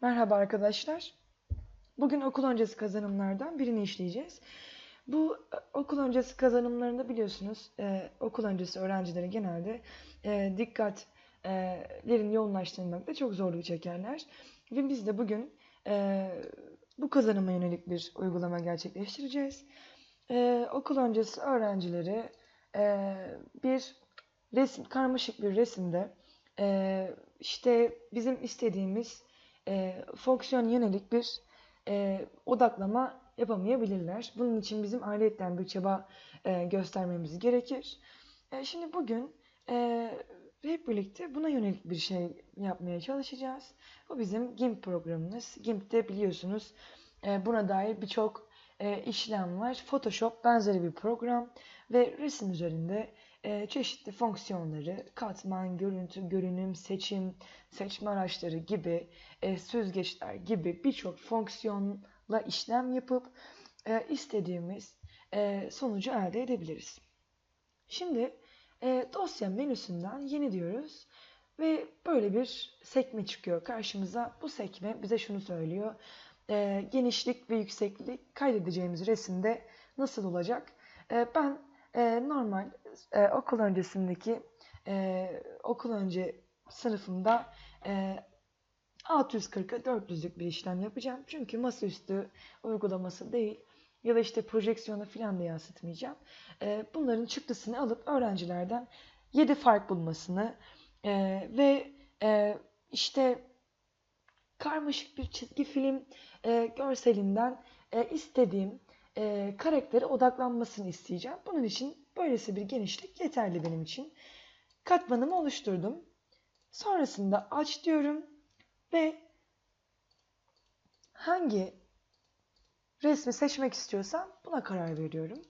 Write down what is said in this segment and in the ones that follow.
Merhaba arkadaşlar. Bugün okul öncesi kazanımlardan birini işleyeceğiz. Bu e, okul öncesi kazanımlarında biliyorsunuz e, okul öncesi öğrencileri genelde e, dikkatlerin yoğunlaştırmakta çok zorluk çekerler. Ve biz de bugün e, bu kazanıma yönelik bir uygulama gerçekleştireceğiz. E, okul öncesi öğrencileri e, bir resim, karmaşık bir resimde e, işte bizim istediğimiz e, fonksiyon yönelik bir e, odaklama yapamayabilirler. Bunun için bizim ayrıyetten bir çaba e, göstermemiz gerekir. E, şimdi bugün e, hep birlikte buna yönelik bir şey yapmaya çalışacağız. Bu bizim GIMP programımız. GIMP'te biliyorsunuz e, buna dair birçok e, işlem var. Photoshop benzeri bir program ve resim üzerinde çeşitli fonksiyonları, katman, görüntü, görünüm, seçim, seçme araçları gibi, e, süzgeçler gibi birçok fonksiyonla işlem yapıp e, istediğimiz e, sonucu elde edebiliriz. Şimdi dosya menüsünden yeni diyoruz ve böyle bir sekme çıkıyor karşımıza. Bu sekme bize şunu söylüyor. Genişlik ve yükseklik kaydedeceğimiz resimde nasıl olacak? Ben normal e, okul öncesindeki e, okul önce sınıfımda e, 640'a 400'lük bir işlem yapacağım. Çünkü masaüstü uygulaması değil ya da işte projeksiyonu falan da yansıtmayacağım. E, bunların çıktısını alıp öğrencilerden 7 fark bulmasını e, ve e, işte karmaşık bir çizgi film e, görselinden e, istediğim e, karaktere odaklanmasını isteyeceğim. Bunun için böylesi bir genişlik yeterli benim için. Katmanımı oluşturdum. Sonrasında aç diyorum ve hangi resmi seçmek istiyorsam buna karar veriyorum.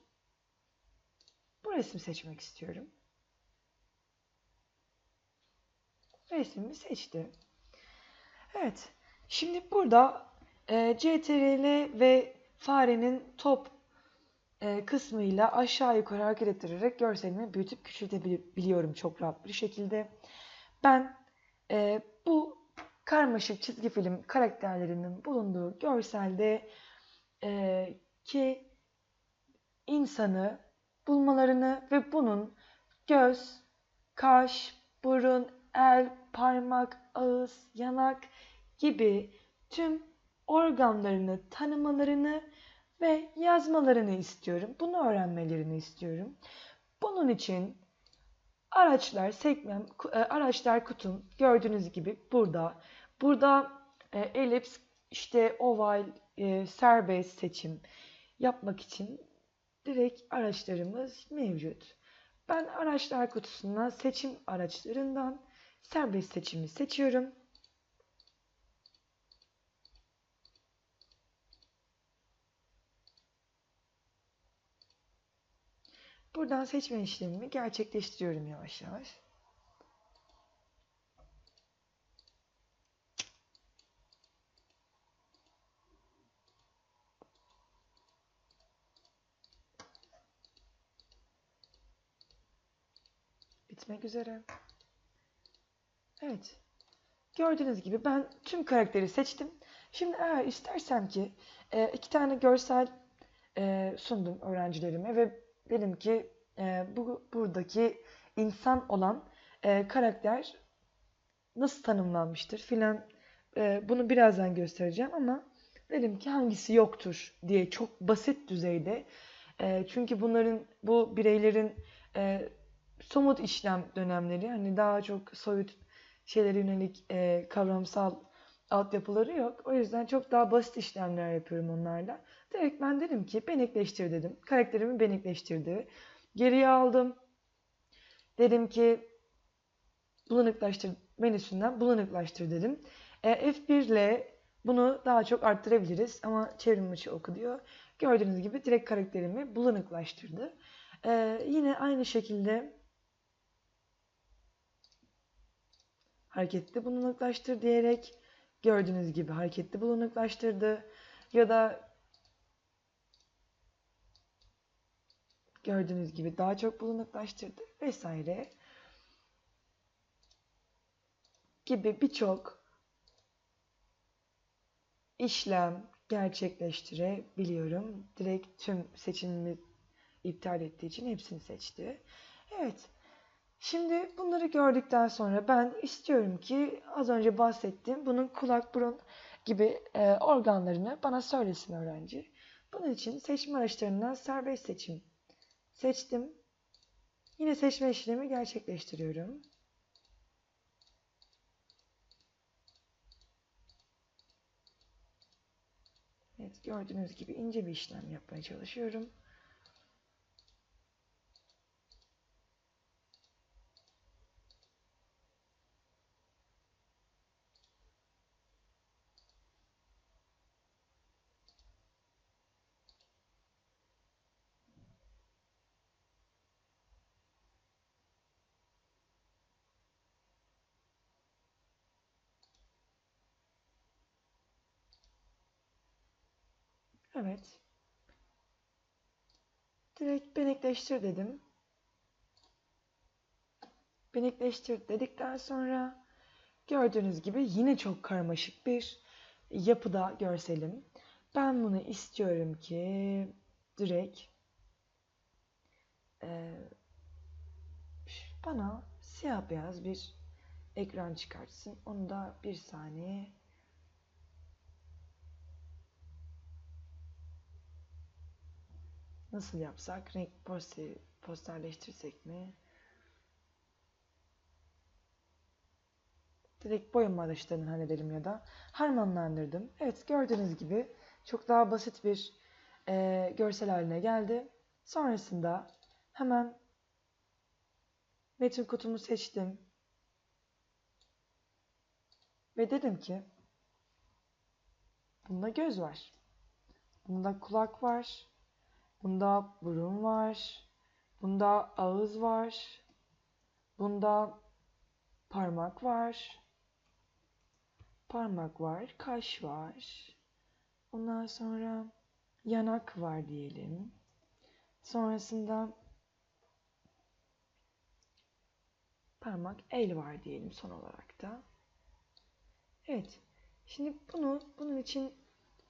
Bu resmi seçmek istiyorum. Resmimi seçti. Evet. Şimdi burada e, CTRL ve farenin top kısmıyla aşağı yukarı hareket ettirerek görselimi büyütüp küçültebiliyorum çok rahat bir şekilde. Ben e, bu karmaşık çizgi film karakterlerinin bulunduğu görselde e, ki insanı bulmalarını ve bunun göz, kaş, burun, el, parmak, ağız, yanak gibi tüm organlarını tanımalarını ve yazmalarını istiyorum. Bunu öğrenmelerini istiyorum. Bunun için araçlar sekmem, e, araçlar kutum gördüğünüz gibi burada. Burada e, elips, işte oval, e, serbest seçim yapmak için direkt araçlarımız mevcut. Ben araçlar kutusuna seçim araçlarından serbest seçimi seçiyorum. Buradan seçme işlemimi gerçekleştiriyorum yavaş yavaş. Bitmek üzere. Evet. Gördüğünüz gibi ben tüm karakteri seçtim. Şimdi eğer istersem ki e, iki tane görsel e, sundum öğrencilerime ve dedim ki e, bu buradaki insan olan e, karakter nasıl tanımlanmıştır filan e, bunu birazdan göstereceğim ama dedim ki hangisi yoktur diye çok basit düzeyde e, çünkü bunların bu bireylerin e, somut işlem dönemleri hani daha çok soyut şeylere yönelik e, kavramsal altyapıları yok. O yüzden çok daha basit işlemler yapıyorum onlarla. Direkt ben dedim ki benekleştir dedim. Karakterimi benekleştirdi. Geriye aldım. Dedim ki bulanıklaştır menüsünden bulanıklaştır dedim. E, F1 ile bunu daha çok arttırabiliriz ama çevrim içi oku diyor. Gördüğünüz gibi direkt karakterimi bulanıklaştırdı. E, yine aynı şekilde hareketli bulanıklaştır diyerek gördüğünüz gibi hareketli bulanıklaştırdı. Ya da gördüğünüz gibi daha çok bulanıklaştırdı vesaire gibi birçok işlem gerçekleştirebiliyorum. Direkt tüm seçimimi iptal ettiği için hepsini seçti. Evet. Şimdi bunları gördükten sonra ben istiyorum ki az önce bahsettiğim bunun kulak burun gibi e, organlarını bana söylesin öğrenci. Bunun için seçme araçlarından serbest seçim seçtim. Yine seçme işlemi gerçekleştiriyorum. Evet gördüğünüz gibi ince bir işlem yapmaya çalışıyorum. Evet. Direkt benekleştir dedim. Benekleştir dedikten sonra gördüğünüz gibi yine çok karmaşık bir yapıda görselim. Ben bunu istiyorum ki direkt e, bana siyah beyaz bir ekran çıkartsın. Onu da bir saniye Nasıl yapsak? Renk poster, posterleştirsek mi? Direkt boyama araçlarını halledelim ya da harmanlandırdım. Evet gördüğünüz gibi çok daha basit bir e, görsel haline geldi. Sonrasında hemen metin kutumu seçtim. Ve dedim ki bunda göz var. Bunda kulak var. Bunda burun var. Bunda ağız var. Bunda parmak var. Parmak var, kaş var. Ondan sonra yanak var diyelim. Sonrasında parmak, el var diyelim son olarak da. Evet. Şimdi bunu bunun için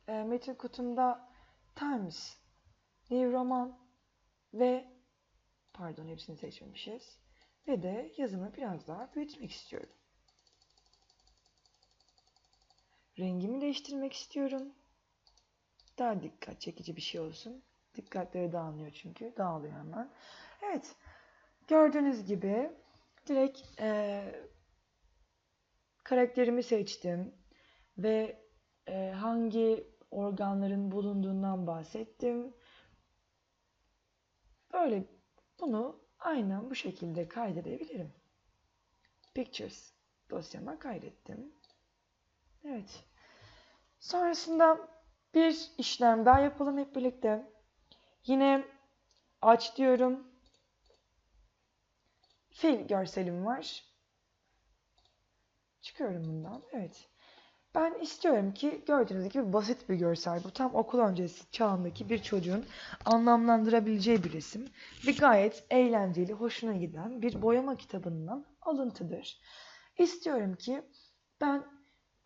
e, metin kutumda Times New Roman ve pardon hepsini seçmemişiz. Ve de yazımı biraz daha büyütmek istiyorum. Rengimi değiştirmek istiyorum. Daha dikkat çekici bir şey olsun. Dikkatleri dağılıyor çünkü. Dağılıyor hemen. Evet. Gördüğünüz gibi direkt e, karakterimi seçtim. Ve e, hangi organların bulunduğundan bahsettim. Böyle bunu aynen bu şekilde kaydedebilirim. Pictures dosyama kaydettim. Evet. Sonrasında bir işlem daha yapalım hep birlikte. Yine aç diyorum. Fil görselim var. Çıkıyorum bundan. Evet. Ben istiyorum ki gördüğünüz gibi basit bir görsel bu. Tam okul öncesi çağındaki bir çocuğun anlamlandırabileceği bir resim. Ve gayet eğlenceli, hoşuna giden bir boyama kitabından alıntıdır. İstiyorum ki ben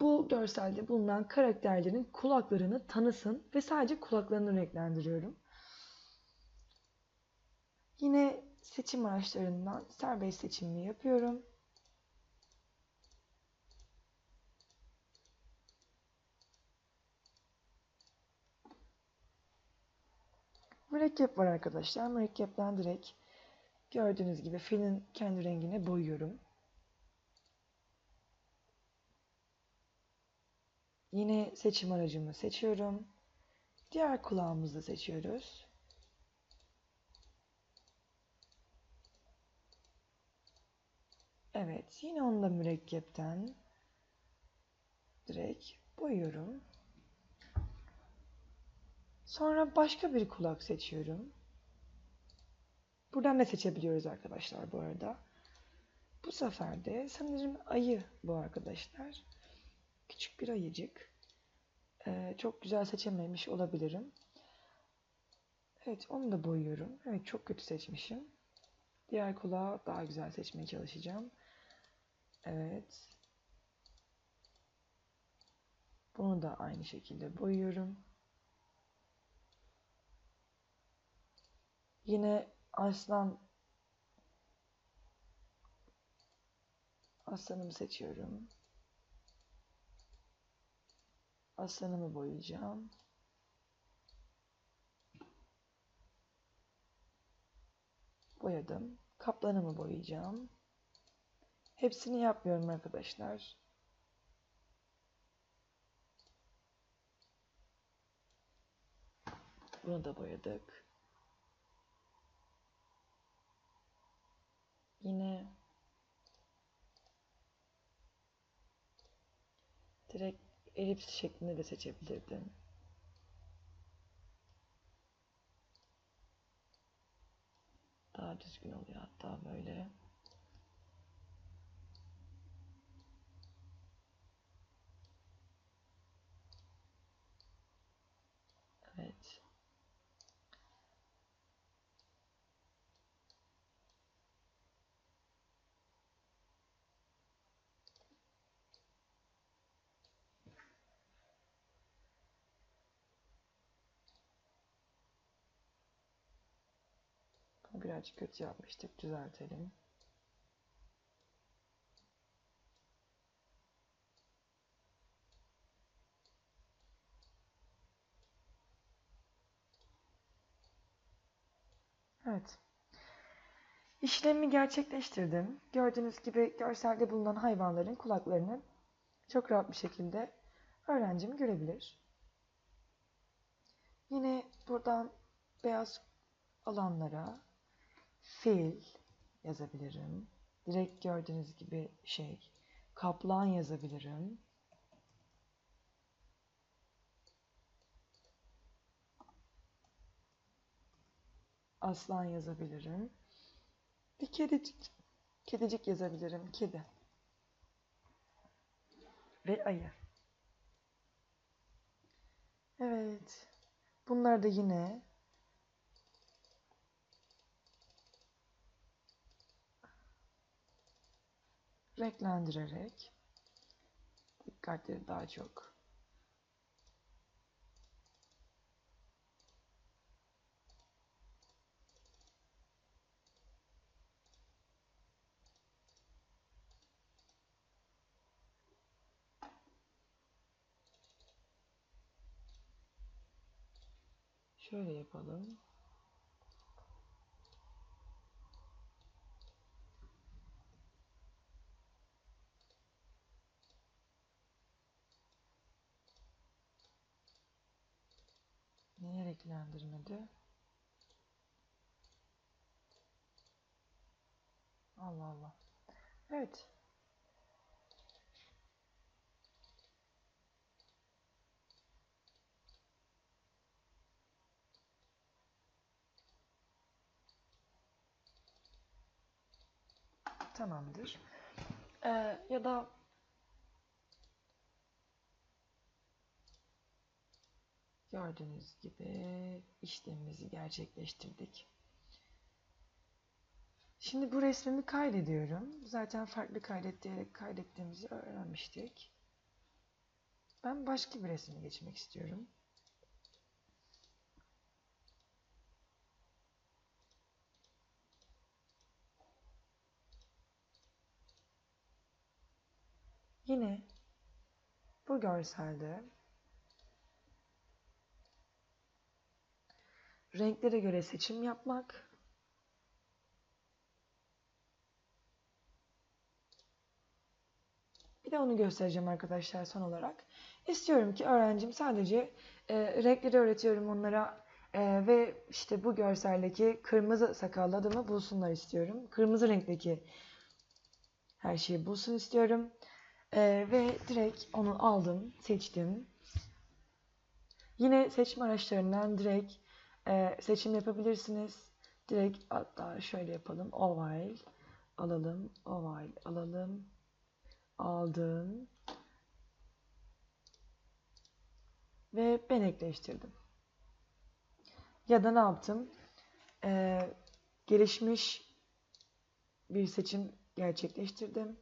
bu görselde bulunan karakterlerin kulaklarını tanısın ve sadece kulaklarını renklendiriyorum. Yine seçim araçlarından serbest seçimini yapıyorum. Mürekkep var arkadaşlar. Mürekkepten direkt gördüğünüz gibi filin kendi rengine boyuyorum. Yine seçim aracımı seçiyorum. Diğer kulağımızı seçiyoruz. Evet, yine onu da mürekkepten direkt boyuyorum. Sonra başka bir kulak seçiyorum. Buradan ne seçebiliyoruz arkadaşlar bu arada? Bu sefer de sanırım ayı bu arkadaşlar. Küçük bir ayıcık. Ee, çok güzel seçememiş olabilirim. Evet onu da boyuyorum. Evet çok kötü seçmişim. Diğer kulağı daha güzel seçmeye çalışacağım. Evet. Bunu da aynı şekilde boyuyorum. Yine aslan aslanımı seçiyorum. Aslanımı boyayacağım. Boyadım. Kaplanımı boyayacağım. Hepsini yapmıyorum arkadaşlar. Bunu da boyadık. Yine direkt elips şeklinde de seçebilirdim. Daha düzgün oluyor hatta böyle. Evet. Bunu birazcık kötü yapmıştık. Düzeltelim. Evet. İşlemi gerçekleştirdim. Gördüğünüz gibi görselde bulunan hayvanların kulaklarını çok rahat bir şekilde öğrencim görebilir. Yine buradan beyaz alanlara fil yazabilirim. Direkt gördüğünüz gibi şey kaplan yazabilirim. Aslan yazabilirim. Bir kedicik, kedicik yazabilirim. Kedi. Ve ayı. Evet. Bunlar da yine renklendirerek dikkatleri daha çok şöyle yapalım. Niye renklendirmedi? Allah Allah. Evet. Tamamdır. Ee, ya da gördüğünüz gibi işlemimizi gerçekleştirdik. Şimdi bu resmimi kaydediyorum. Zaten farklı kaydet diyerek kaydettiğimizi öğrenmiştik. Ben başka bir resme geçmek istiyorum. Yine bu görselde renklere göre seçim yapmak bir de onu göstereceğim arkadaşlar son olarak. İstiyorum ki öğrencim sadece e, renkleri öğretiyorum onlara e, ve işte bu görseldeki kırmızı sakallı adamı bulsunlar istiyorum. Kırmızı renkteki her şeyi bulsun istiyorum. Ee, ve direkt onu aldım, seçtim. Yine seçim araçlarından direkt e, seçim yapabilirsiniz. Direkt hatta şöyle yapalım. Oval alalım, oval alalım. Aldım. Ve ben ekleştirdim. Ya da ne yaptım? Ee, gelişmiş bir seçim gerçekleştirdim.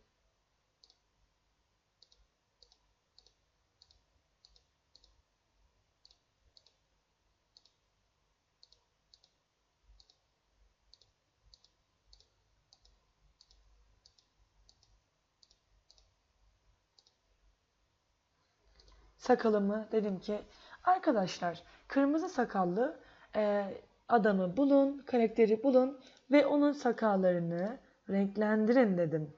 Sakalımı dedim ki arkadaşlar kırmızı sakallı e, adamı bulun, karakteri bulun ve onun sakallarını renklendirin dedim.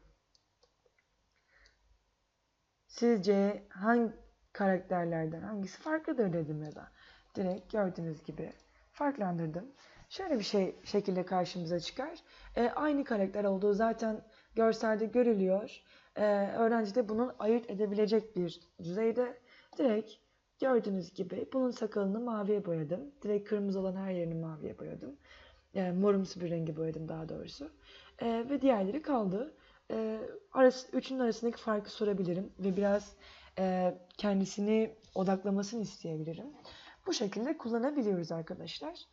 Sizce hangi karakterlerden hangisi farklıdır dedim ya da direkt gördüğünüz gibi farklandırdım. Şöyle bir şey şekilde karşımıza çıkar. E, aynı karakter olduğu zaten görselde görülüyor. E, öğrenci de bunu ayırt edebilecek bir düzeyde direkt gördüğünüz gibi bunun sakalını maviye boyadım. Direkt kırmızı olan her yerini maviye boyadım. E, morumsu bir rengi boyadım daha doğrusu. E, ve diğerleri kaldı. E, arası, üçünün arasındaki farkı sorabilirim ve biraz e, kendisini odaklamasını isteyebilirim. Bu şekilde kullanabiliyoruz arkadaşlar.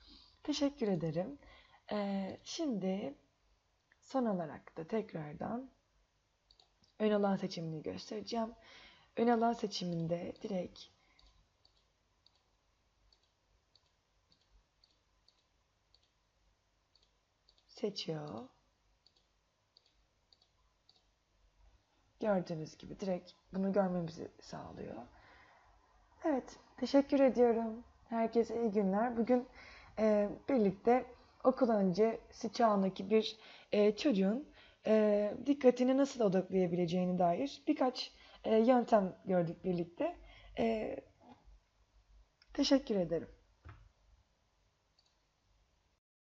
Teşekkür ederim. Ee, şimdi son olarak da tekrardan ön alan seçimini göstereceğim. Ön alan seçiminde direkt seçiyor. Gördüğünüz gibi direkt bunu görmemizi sağlıyor. Evet, teşekkür ediyorum. Herkese iyi günler. Bugün e, birlikte okul öncesi çağındaki bir e, çocuğun e, dikkatini nasıl odaklayabileceğine dair birkaç yöntem gördük birlikte. E, teşekkür ederim.